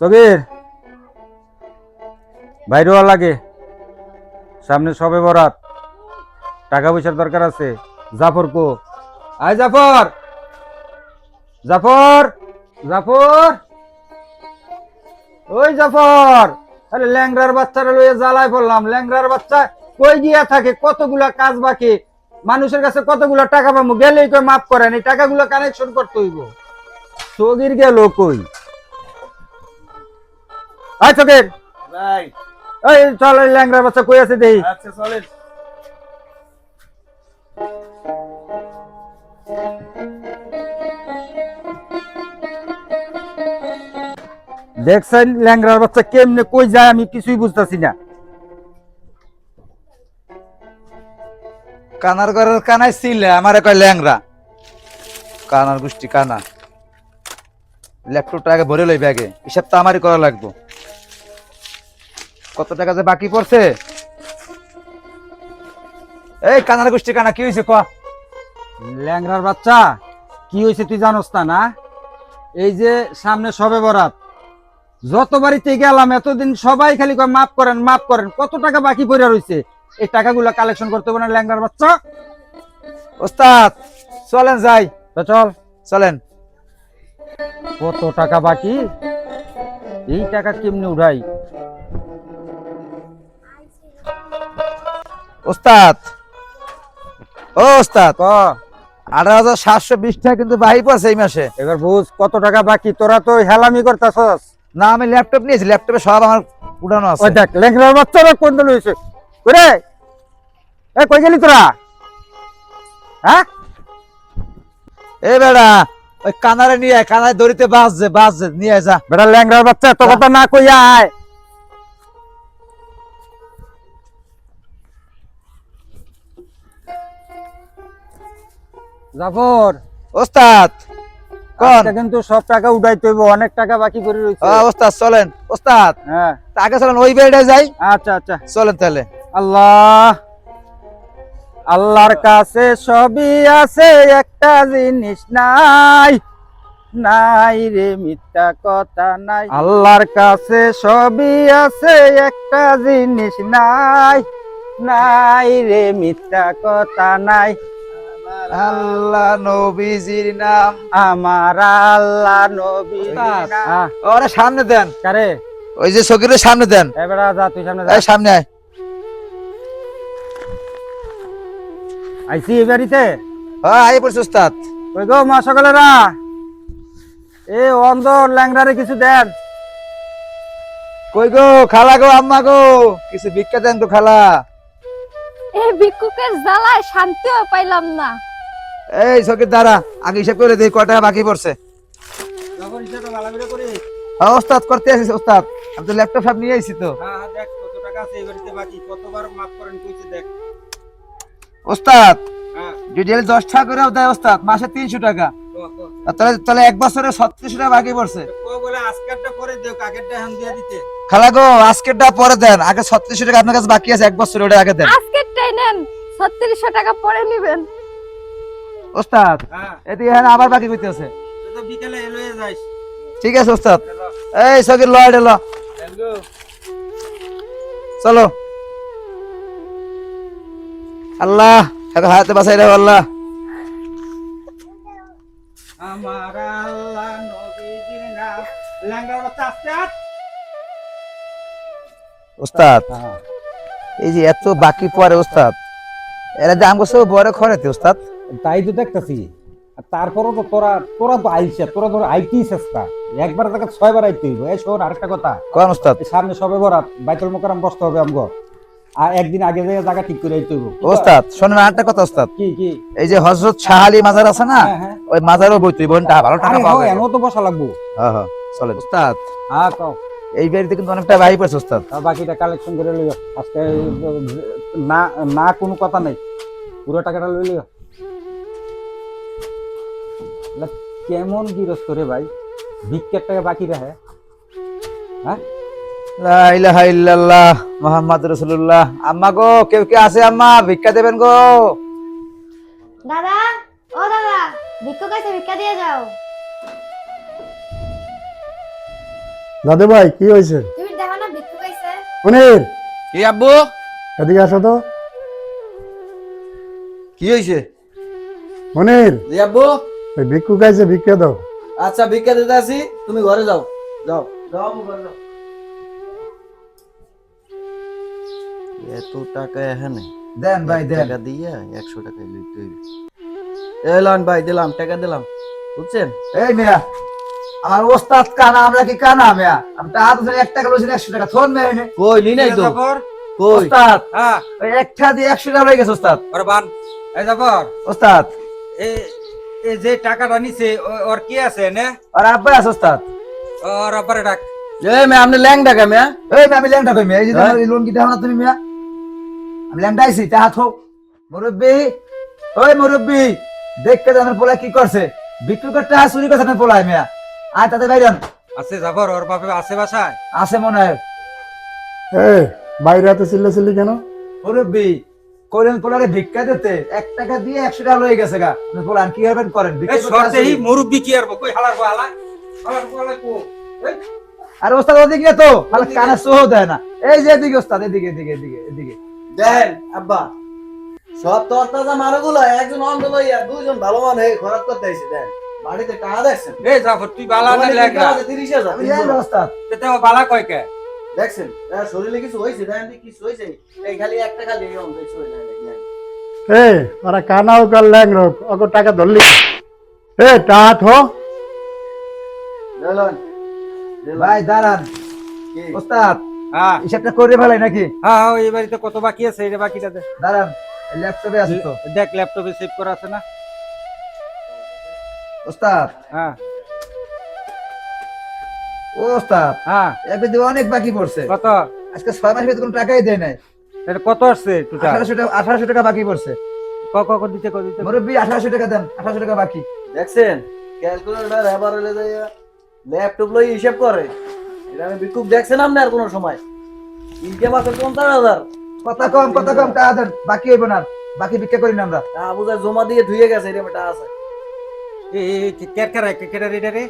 সবির বাইরে লাগে। সামনে সবে বরাত। টাকা পয়সার দরকার আছে। জাফর কো আয় জাফর। জাফর। জাফর। ওই জাফর। আরে ল্যাংরার বাচ্চারা লইয়া জ্বালায় পড়লাম। ল্যাংরার বাচ্চা কই গিয়া থাকে? কতগুলা কাজ বাকি? মানুষের কাছে কতগুলা টাকা পাবো গেলেই কই মাফ করেন, এই টাকাগুলো কানেকশন করতে হইব। সগির গেল কই? আয় চকের। ভাই। এই চল বাচ্চা কই আছে দেই আচ্ছা চলেন। দেখছেন ল্যাংরার বাচ্চা কেমনে কই যায় আমি কিছুই বুঝতাছি না। কানার ঘরের কানায় ছিলে আমারে কয় ল্যাংরা কানার গোষ্ঠী কানা। ল্যাপটপটা আগে ভরে লই ব্যাগে হিসাব তো আমারই করা লাগবো। কত টাকা যে বাকি পড়ছে? এই কানার গোষ্ঠী কানা কি হয়েছে ক? ল্যাংরার বাচ্চা কি হয়েছে তুই জানোস না না? এই যে সামনে সবে বরাত যত বাড়িতে গেলাম এতদিন সবাই খালি কয় মাফ করেন মাফ করেন কত টাকা বাকি পড়ে রয়েছে এই টাকাগুলো কালেকশন করতে হবে না ল্যাংরার বাচ্চা? ওস্তাদ চলেন যাই। চল। চলেন। কত টাকা বাকি? এই টাকা কেমনে উঠাই? ওস্তাদ। ও ওস্তাদ ক? আঠারো হাজার সাতশো বিশ টাকা কিন্তু পড়ছে এই মাসে। এবার বুঝ কত টাকা বাকি? তোরা তো হেলামি করতেছস। না আমি ল্যাপটপ নিয়েছি ল্যাপটপে সব আমার উঠানো আছে। ওই দেখ বাচ্চারা কোন দল হয়েছে? এ কই গেলি তোরা? হ্যাঁ? এ বেড়া ওই কানারে নিয়ে আয়, কানারে দড়িতে বাঁচছে বাজছে নিয়ে যা। বেটা ল্যাংরার বাচ্চা এত কথা না কইয়া আয়। জাফর। ওস্তাদ কিন্তু সব টাকা হইব অনেক টাকা বাকি করে রয়েছে ওস্তাদ চলেন। ওস্তাদ হ্যাঁ। আগে চলেন ওই বেড়ে যাই। আচ্ছা আচ্ছা। চলেন তাহলে। আল্লাহ আল্লাহর কাছে সবই আছে একটা জিনিস নাই। নাই রে মিথ্যা কথা নাই। আল্লাহর কাছে সবই আছে একটা জিনিস নাই। নাই রে মিথ্যা কথা নাই। আল্লাহ নবীজির নাম আমার আল্লাহ নবী ওস্তাদ। ওরে সামনে দেন। কারে? ওই যে সকিরের সামনে দেন। এবার যা তুই সামনে যা। এই সামনে আয়। আইসি এই বাড়িতে? হ্যাঁ আই পড়ছে ওস্তাদ। ওই গো মা সকলেরা। এ অন্ধ ল্যাংড়ারে কিছু দেন। কই গো খালা গো আম্মা গো কিছু ভিক্ষা দেন তো খালা। এই ভিক্ষুকের জ্বালায় শান্তিও পাইলাম না। এই সকির দ্বারা আগে হিসাব করে দেখি কয় টাকা বাকি পড়ছে। হ্যাঁ ওস্তাদ করতে আসিস ওস্তাদ। আমি তো ল্যাপটপ সব নিয়ে আইছি তো। ওস্তাদ যদি আমি দশ টাকা করেও দেয় ওস্তাদ মাসে তিনশো টাকা। আর তাহলে তাহলে এক বছরে ছত্রিশশো টাকা বাকি পড়ছে। খালা গো আজকেরটা পরে দেন। আগে ছত্রিশশো টাকা আপনার কাছে বাকি আছে এক বছর ওটা আগে দেন। আজকেরটাই নেন ছত্রিশশো টাকা পরে নিবেন। ওস্তাদ হ্যাঁ। আবার বাকি করতে আছে ঠিক আছে ওস্তাদ। এই সকির লয় ল। চলো। আল্লাহ একে হাতে বাঁচাই রাখো আল্লাহ। আমার নবীজির নাম। ওস্তাদ এই যে এত বাকি পরে ওস্তাদ এরা যে আমগো সব বড় খরাতে ওস্তাদ। তাই তো দেখতেছি। আর তারপরও তো তোরা তোরা তো আইসে তোরা ধর আইটি চেষ্টা একবার তাকে ছয়বার আইতে হইব। এই শোন আরেকটা কথা। কোন ওস্তাদ? সামনে সবে বরাত বাইতুল মোকাররম বসতে হবে আমগো। আর একদিন আগে যে জায়গা ঠিক করে আইতে হইব। ওস্তাদ শোনেন আরেকটা কথা ওস্তাদ। কি কি? এই যে হজরত শাহ আলী মাজার আছে না হ্যাঁ হ্যাঁ। ওই মাজারও বইতে বোন টাকা ভালো টাকা পাওয়া হয়, এমন তো বসা লাগবো। হ্যাঁ হ্যাঁ চলেন। ওস্তাদ। হ্যাঁ কও। এই বাড়িতে কিন্তু অনেকটা ভাই পড়ছে ওস্তাদ। আর বাকিটা কালেকশন করে লইও। আজকে না না কোনো কথা নাই। পুরো টাকাটা লই লিও লা, কেমন গিরস্ত রে ভাই? ভিক্ষের টাকা বাকি রাখে। হ্যাঁ? লা ইলাহা ইল্লাল্লাহ মুহাম্মদ রাসূলুল্লাহ। আম্মা গো কেউ কি আছে আম্মা? ভিক্ষা দেবেন গো। দাদা ও দাদা ভিক্ষুক আছে ভিক্ষা দিয়ে যাও। দাদু ভাই কি হয়েছে তুমি দেখো না ভিক্ষু পাইছে মনির কি আব্বু? এদিকে আসো তো। কি হয়েছে মনির জি আব্বু। ওই ভিক্ষু খাইছে ভিক্ষা দাও। আচ্ছা ভিক্ষা দিতে আসি তুমি ঘরে যাও। যাও যাও ঘরে যাও। এত টাকা এখানে? দেন ভাই দেন। টাকা দিয়া একশো টাকা লইতে হইবে এলান ভাই দিলাম টাকা দিলাম। বুঝছেন? এই মিয়া আমার ওস্তাদ কানা আমরা কি কানা মিয়া? আমি টাকা তো এক টাকা লইছি একশো টাকা। থন মেয়ে নে কই নি নাই তো? কই? ওস্তাদ হ্যাঁ। একটা দিয়ে একশো টাকা হয়ে গেছে ওস্তাদ। ওর বান এই জাফর ওস্তাদ। এই যে টাকাটা নিছে ওর কি আছে নে? আর আব্বা আছে ওস্তাদ। ওর আব্বারে ডাক। এই মে আপনি ল্যাং টাকা মেয়া এই মিয়া, আমি ল্যাংটা কই মিয়া এই যে তোমার লোন কি দাও না তুমি মিয়া আমি ল্যাংটা তা টাকা থো মুরব্বি ওই মুরব্বি দেখতে জানার পোলা কি করছে? বিক্রি করতে টাকা চুরি করছে না পোলায় মিয়া আয় তাতে বাইরান আছে জাফর ওর বাপে আছে বাসায়? আছে মনে হয়। এ বাইরে এত চিল্লা চিল্লি কেন? মুরব্বি করেন পোলারে ভিক্ষা দিতে এক টাকা দিয়ে একশো টাকা লয়ে গেছে গা। পোলান কি হবেন করেন? মুরব্বি কি আর কই হালার হালা হালার হালা কো? আর ওস্তাদ ওদিকে তো তাহলে কানে সোহ দেয় না। এই যে এদিকে ওস্তাদ এদিকে এদিকে এদিকে এদিকে। দেন আব্বা সব তরতাজা মানুষগুলো একজন অন্ধ লইয়া দুইজন ভালো মানুষ এই খরচ করতে আইছে দেন। বাড়িতে টাকা দেখছেন এই জাফর তুই বালা না লাগা তিরিশ হাজার আমি জানি ওস্তাদ। ও বালা কয় কে? দেখছেন? শরীরে কিছু হয়েছে দেখেন কিছু হয়েছে এই খালি একটা খালি এই অন্ধ কিছু হয়ে যায় ওরা কানা হোক আর ল্যাং হোক অত টাকা ধরলি। এ টাকা থো ভাই দাঁড়ান। কি? ওস্তাদ হ্যাঁ। হিসাবটা করে ফেলাই নাকি? হ্যাঁ হ্যাঁ এই বাড়িতে কত বাকি আছে এই বাকিটা দে। দাঁড়ান ল্যাপটপে আছে তো। দেখ ল্যাপটপে সেভ করা আছে না? ওস্তাদ হ্যাঁ। ও ওস্তাদ হ্যাঁ একবার দিয়ে অনেক বাকি পড়ছে কত আজকে ছয় মাস কোনো টাকাই দেয় নাই এটা কত আসছে টোটাল আঠারোশো টাকা আঠারোশো টাকা বাকি পড়ছে ক ক ক দিতে ক দিতে মুরব্বী আঠারোশো টাকা দেন আঠারোশো টাকা বাকি দেখছেন ক্যালকুলেটর হলে ল্যাপটপ লই হিসাব করে এটা আমি বিকুপ দেখছেন আপনি আর কোনো সময় ইনকাম আছে পঞ্চাশ হাজার কথা কম কথা কম টাকা দেন বাকি হইব না বাকি ভিক্ষা করি না আমরা তা বুঝা জমা দিয়ে ধুয়ে গেছে এটা আছে রে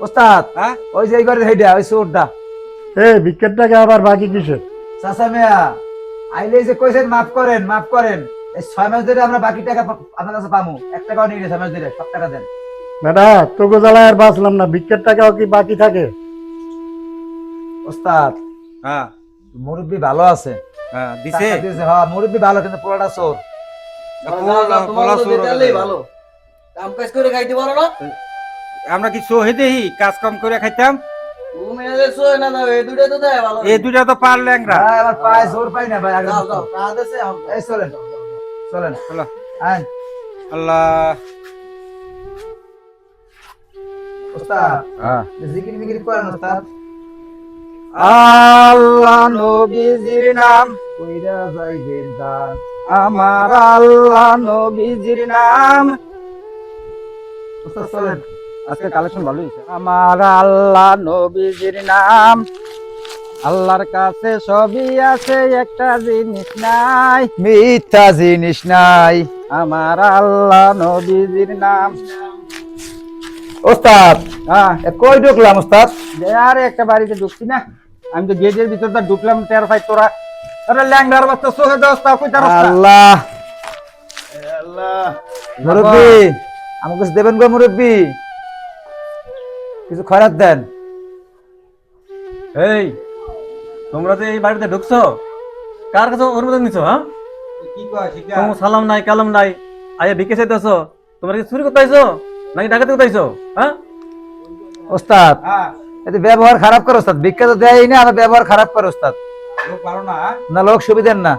ওস্তাদ হ্যাঁ? ওই যে এই ঘরের হেডা ওই এ টাকা আবার বাকি কিসের? চাচা মিয়া আইলে যে কইছেন মাফ করেন মাফ করেন। এই ছয় মাস ধরে আমরা বাকি টাকা আপনার কাছে পামু। এক টাকাও নিয়ে ছয় মাস ধরে সব টাকা দেন। বেটা তোকে জ্বালায় আর বাঁচলাম না ভিক্ষার টাকাও কি বাকি থাকে? ওস্তাদ হ্যাঁ। মুরব্বী ভালো আছে। হ্যাঁ দিছে। দিয়েছে, হ্যাঁ মুরব্বী ভালো কিন্তু পোলাটা চোর। পোলা- ভালো। কাম কাজ করে খাইতে পারো না। আমরা কি সহে দেহি? কাজ কম করে খাইতাম? এই দুটো তো দেয় ভালো এই দুইটা তো পার ল্যাংরা আমার পায়ে জোর পাই না ভাই এই চলেন চলেন। চলো। আল্লাহ। ওস্তাদ হ্যাঁ। জিকির মিকির করেন ওস্তাদ। আল্লাহ নবীজির নাম। কইরা যাইবেন দান। আমার আল্লাহ নবীজির নাম। ওস্তাদ চলেন। আজকে কালেকশন ভালো হয়েছে। আমার আল্লাহ নবীজির নাম। আল্লাহর কাছে সবই আছে একটা জিনিস নাই মিথ্যা জিনিস নাই। আমার আল্লাহ নবীজির নাম। ওস্তাদ হ্যাঁ। কই ঢুকলাম ওস্তাদ? আরে একটা বাড়িতে ঢুকছি না। আমি তো গেটের ভিতরটা ঢুকলাম তেরো ফাই তোরা। তোরা ল্যাংড়ার বাচ্চা সোহে দস্তা কই তার আল্লাহ। মুরব্বী আমাকে দেবেন গো মুরব্বী। কিছু খরাত দেন। এই তোমরা যে এই বাড়িতে ঢুকছো কার কাছে অনুমোদন নিছো হ্যাঁ? কি কয় তোমার সালাম নাই কালাম নাই আয়া ভিকে চাইতেছো তোমরা কি চুরি করতে আইছো নাকি ডাকাতি করতে আইছো হ্যাঁ? ওস্তাদ হ্যাঁ। এতে ব্যবহার খারাপ করে ওস্তাদ। ভিক্ষা তো দেয় না আর ব্যবহার খারাপ করে ওস্তাদ। না না লোক সুবিধার না।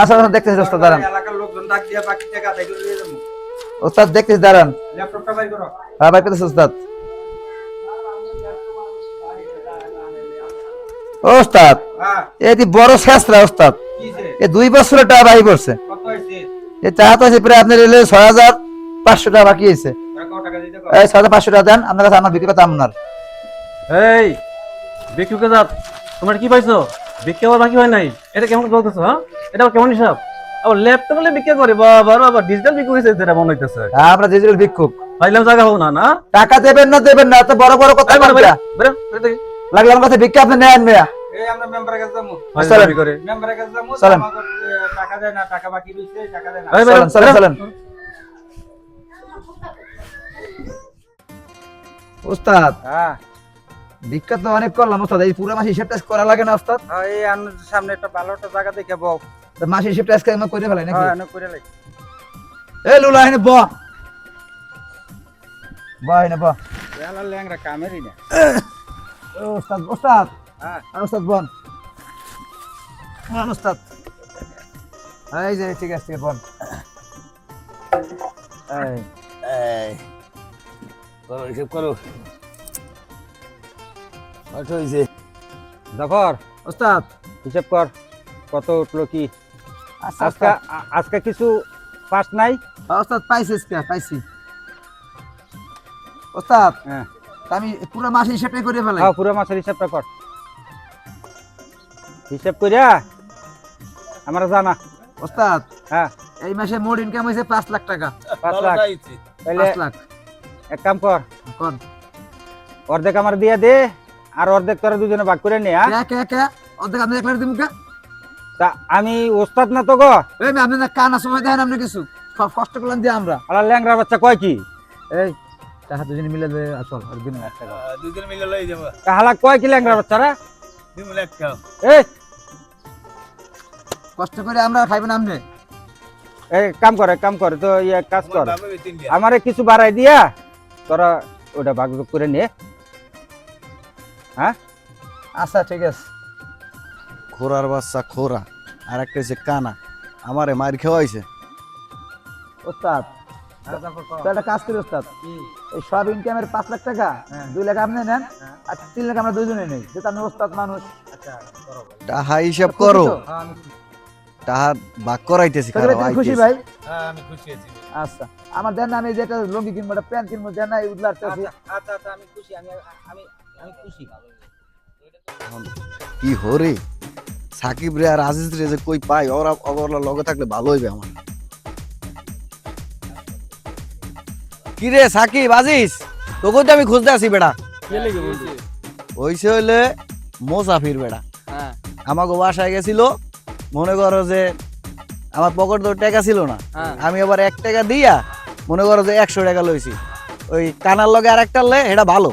আচ্ছা দেখতেছি ওস্তাদ দাঁড়ান। এলাকার লোকজন ডাক দিয়ে বাকি টাকা ওস্তাদ দেখতেছি দাঁড়ান। ল্যাপটপটা বাইর করো। হ্যাঁ ভাই পেতেছি ওস্তাদ। ওস্তাদ হ্যাঁ। এটি বড় শেষরা ওস্তাদ এ দুই বছরের টাকা বাকি এ টাকা তো আছে প্রায় আপনার এলে ছয় হাজার পাঁচশো টাকা বাকি কো এই ছয় হাজার পাঁচশো টাকা দেন আপনার কাছে আমার বিক্রি কথা আপনার। এই ভিক্ষুকে যাত তোমরা কি পাইছো? আবার বাকি হয় নাই। এটা কেমন বলতেছো হ্যাঁ? এটা কেমন হিসাব? আবার ল্যাপটপ হলে ভিক্ষা করে বাবা বাবা ডিজিটাল হয়েছে যেটা মনে হইতেছে। হ্যাঁ আমরা ডিজিটাল ভিক্ষুক। পাইলাম জায়গা হোক না না? টাকা দেবেন না দেবেন না এত বড় বড় কথা বলবেন। কাছে ভিক্ষা আপনি নেন মেয়া এই আমরা মেম্বারের কাছে যাব। ফাইজলামি করে। মেম্বারের কাছে যাব চলেন। টাকা দেয় না টাকা বাকি রইছে টাকা দেয় না। এই বেরো, চলেন চলেন বেরো। চলেন। ওস্তাদ হ্যাঁ। ভিক্ষা তো অনেক করলাম ওস্তাদ। এই পুরো মাস হিসেব করা লাগে না ওস্তাদ? হ্যাঁ, এই সামনে একটা ভালো একটা জায়গা দেখে বউ তো মাস হিসেব টেস্ট করে করে ফেলাই নাকি? হ্যাঁ করে লাই এ লুলা এনে ব। ব এনে ব। এলা ল্যাংরা কামেরই না। ও ওস্তাদ ওস্তাদ। হ্যাঁ। ওস্তাদ বন। হ্যাঁ ওস্তাদ। এই যে ঠিক আছে বন। এই। এই। করো হিসেব করো। কত হয়েছে জাফর ওস্তাদ। হিসাব কর কত উঠল কি? আজকে আজকে কিছু পাস নাই? ওস্তাদ পাইছি আজকে পাইছি। ওস্তাদ হ্যাঁ। আমি পুরো মাস হিসেবটাই করে ফেলাই। হ্যাঁ পুরো মাসের হিসাবটা কর। হিসাব করিয়া আমরা জানা। ওস্তাদ হ্যাঁ। এই মাসে মোট ইনকাম হয়েছে পাঁচ লাখ টাকা। পাঁচ লাখ। তাহলে লাখ। এক কাম কর। কোন অর্ধেক আমার দিয়ে দে আর অর্ধেক তোরা দুজনে ভাগ করে নে হ্যাঁ? কে কে কে? অর্ধেক আমি এক লাখ দিন কে? তা আমি ওস্তাদ না তো গো? এই আপনি না কানা সময় দেখেন আপনি কিছু। সব কষ্ট করলেন দিয়ে আমরা। আলা ল্যাংরা বাচ্চা কয় কি? এই টাকা দুজনে মিলে দেবে আসল আর দিন এক টাকা দুজন মিলে লই যাব। হালা কয় কি ল্যাংরা বাচ্চারা লাখ এই। কষ্ট করে আমরা খাইবেন আপনি এই কাম করে কাম করে তো ইয়ে কাজ কর। আমারে কিছু বাড়াই দিয়া তোরা ওটা ভাগ করে নে। আচ্ছা ঠিক আছে। খোরার বাচ্চা খোরা আর একটা হচ্ছে কানা। আমারে মার খাওয়াইছে। ওস্তাদ তো একটা কাজ করি ওস্তাদ। এই সব ইনকামের পাঁচ লাখ টাকা দুই লাখ আপনি নেন আর তিন লাখ আমরা দুজনে নেই যেহেতু আপনি ওস্তাদ মানুষ। টাহা হিসাব করো। তো? টাহা ভাগ করাইতেছি খুশি ভাই? হ্যাঁ আমি খুশি আছি। আচ্ছা আমার দেন না আমি যেটা লুঙ্গি কিনবো একটা প্যান্ট কিনবো দেন না এই উদলার চাচ্ছি আচ্ছা আচ্ছা আমি খুশি আমি আমি আমি খুশি। কি হরে? সাকিব রে আর আজিজ রে যে কই পাই ওরা ওগুলো লগে থাকলে ভালো হইবে আমার। কি রে সাকিব আজিজ? তোকে তো আমি খুঁজতে আছি বেড়া। হইছে হইলে মোসাফির বেড়া। আমাকে বাসায় গেছিল মনে করো যে আমার পকেট তো টাকা ছিল না। আমি আবার এক টাকা দিয়া মনে করো যে একশো টাকা লইছি। ওই কানার লগে আর একটা লে এটা ভালো।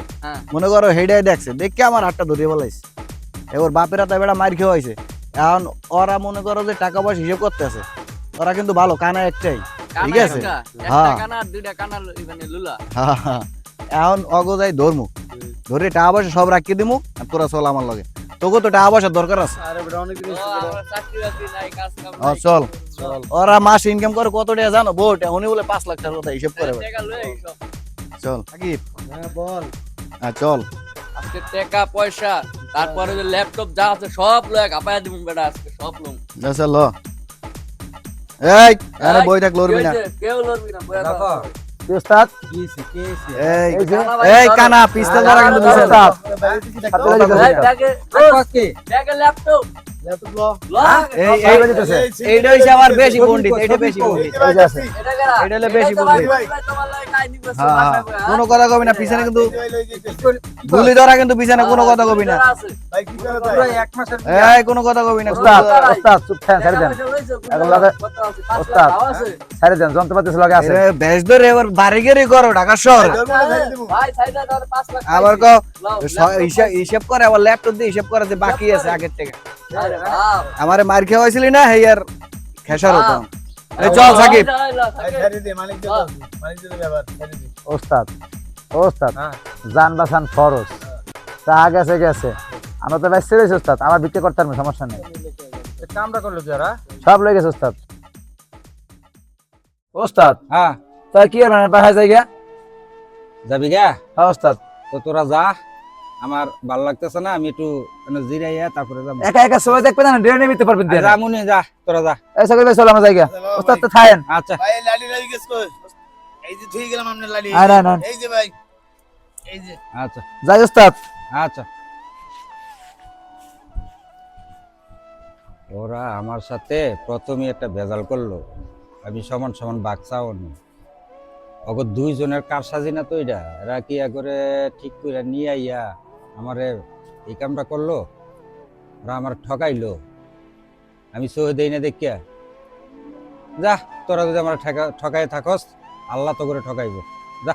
মনে করো হেডাই দেখছে দেখে আমার হাতটা ধরিয়ে বলাইছে এবার বাপেরা তাই বেড়া মার খেয়ে হয়েছে এখন ওরা মনে করো যে টাকা পয়সা হিসেব করতেছে ওরা কিন্তু ভালো কানা একটাই ঠিক আছে? হ্যাঁ। হ্যাঁ, হ্যাঁ। এখন অগজাই ধর্ম ধরে টাকা পয়সা সব রাখিয়ে দিমু আর তোরা চল আমার লগে। তোকে তো টাকা পয়সার দরকার আছে। চল। ওরা মাস ইনকাম করে কত টাকা জানো? বোট উনি বলে পাঁচ লাখ টাকার কথা হিসেব করে। চল। সাকিব বল। হ্যাঁ চল। আজকে টাকা পয়সা। তারপরে যে ল্যাপটপ যা আছে সব লয়ে কাপায় দিব বেটা আজকে সব লোক আচ্ছা চল ল। এই আরে বই থাক লড়বি না কেউ লড়বি না বই এই এই কানা পিস্তল ধরা কিন্তু। ব্যাগে ল্যাপটপ এইটা হইছে আমার বেশি পণ্ডিত এটা বেশি পণ্ডিত। এই যে এটা হলো বেশি পণ্ডিত তোমার লাগে কাহিনী করছে হ্যাঁ। কোনো কথা কবি না পিছনে কিন্তু গুলি ধরা কিন্তু পিছনে কোনো কথা কবি না। কি এই কোনো কথা কবি না ওস্তাদ ওস্তাদ চুপ থাকেন ছেড়ে দেন। টাকা পয়সা লইছো, এখন লাগে- কত আছে? পাঁচ লাখ ওস্তাদ। ছেড়ে দেন যন্ত্রপাতি লগে আছে। বেশ ধরে এবার করো ঢাকা শহর। আবার হিসাব হিসাব করে আবার ল্যাপটপ দিয়ে হিসাব করে যে বাকি আছে আগের থেকে। আমারে মার খেয়ে হয়েছিলি না? হেই আর খেসার হতাম চল সাকিব। ওস্তাদ ওস্তাদ জান বাসান ফরজ। তা গেছে গেছে। আমরা তো ভাই ছেড়েছি ওস্তাদ। আমার বিক্রি করতে পারব সমস্যা নেই। কামটা করল কি সব লয়ে গেছে ওস্তাদ। ওস্তাদ হ্যাঁ। তা কি আর মানে বাসায় যাই গা যাবি গা হ্যাঁ ওস্তাদ। তো তোরা যা। আমার ভালো লাগতেছে না আমি একটু মানে জিরাইয়া তারপরে যাব। একা একা সবাই দেখবে না ড্রেনে নিতে পারবেন দিয়ে যা মুনি যা তোরা যা। এই সকল ভাই চলো আমার জায়গা। ওস্তাদ তো থাকেন। আচ্ছা। ভাই লালি লালি গেছ কই? এই যে ঠিক গেলাম আপনার লালি। আয় না এই যে ভাই এই যে। আচ্ছা। যাই ওস্তাদ। আচ্ছা। ওরা আমার সাথে প্রথমে একটা ভেজাল করল। আমি সমান সমান বাচ্চাও নি অগ দুইজনের কার সাজি না তো এটা? এরা কি করে ঠিক করে নিয়ে আইয়া আমারে এই কামটা করল, ওরা আমার ঠকাইলো। আমি সহ দেই না দেখিয়া। যা, তোরা যদি আমার ঠকায় থাকস, আল্লাহ তো করে ঠকাইব। যা।